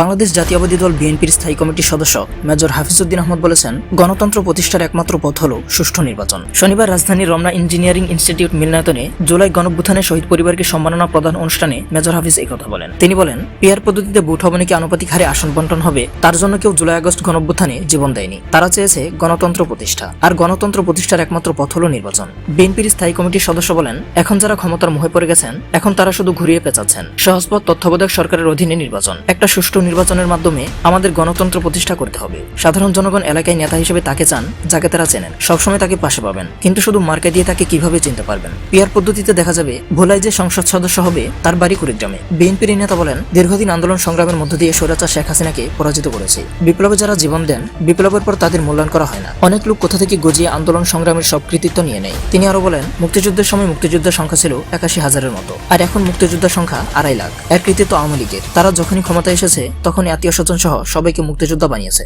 বাংলাদেশ জাতীয়বাদী দল বিএনপির স্থায়ী কমিটির সদস্য মেজর হাফিজউদ্দিন আহমদ বলেছেন, গণতন্ত্র প্রতিষ্ঠার একমাত্র পথ হল সুষ্ঠু নির্বাচন। শনিবার রাজধানীর রমনা ইঞ্জিনিয়ারিং ইনস্টিটিউট মিলনায়তনে জুলাই গণভ্যুত্থানে শহীদ পরিবারকে সম্মাননা প্রদান অনুষ্ঠানে মেজর হাফিজ কথা বলেন। তিনি বলেন, পিয়ার পদ্ধতিতে বুট ভবনে কি আনুপাতিক হারে আসন বন্টন হবে, তার জন্য কেউ জুলাই আগস্ট গণভ্যুত্থানে জীবন দেয়নি। তারা চেয়েছে গণতন্ত্র প্রতিষ্ঠা, আর গণতন্ত্র প্রতিষ্ঠার একমাত্র পথ হল নির্বাচন। বিএনপির স্থায়ী কমিটির সদস্য বলেন, এখন যারা ক্ষমতার মুহে পড়ে গেছেন, এখন তারা শুধু ঘুরিয়ে পেঁচাচ্ছেন। সহজপথ তত্ত্বাবধায়ক সরকারের অধীনে নির্বাচন, একটা সুষ্ঠু নির্বাচনের মাধ্যমে আমাদের গণতন্ত্র প্রতিষ্ঠা করতে হবে। সাধারণ জনগণ এলাকায় নেতা হিসেবে তাকে চান, যাকে তারা চেনেন। সবসময় তাকে পাশে পাবেন। কিন্তু শুধু মার্কে দিয়ে তাকে কীভাবে চিনতে পারবেন? পিয়ার পদ্ধতিতে দেখা যাবে ভোলাই যে সংসদ সদস্য হবে, তার বাড়ি কুড়িগ্রামে। বিএনপির নেতা বলেন, দীর্ঘদিন আন্দোলন সংগ্রামের মধ্য দিয়ে স্বৈরাচার শেখ হাসিনাকে পরাজিত করেছে। বিপ্লবে যারা জীবন দেন, বিপ্লবের পর তাদের মূল্যায়ন করা হয় না। অনেক লোক কোথা থেকে গজিয়ে আন্দোলন সংগ্রামের সব কৃতিত্ব নিয়ে নেয়। তিনি আরও বলেন, মুক্তিযুদ্ধের সময় মুক্তিযোদ্ধার সংখ্যা ছিল একাশি হাজারের মতো। আর এখন মুক্তিযোদ্ধার সংখ্যা আড়াই লাখ। এক কৃতিত্ব আওয়ামী লীগের। তারা যখনই ক্ষমতায় এসেছে তখনই আত্মীয় স্বজন সহ সবাইকে মুক্তিযোদ্ধা বানিয়েছে।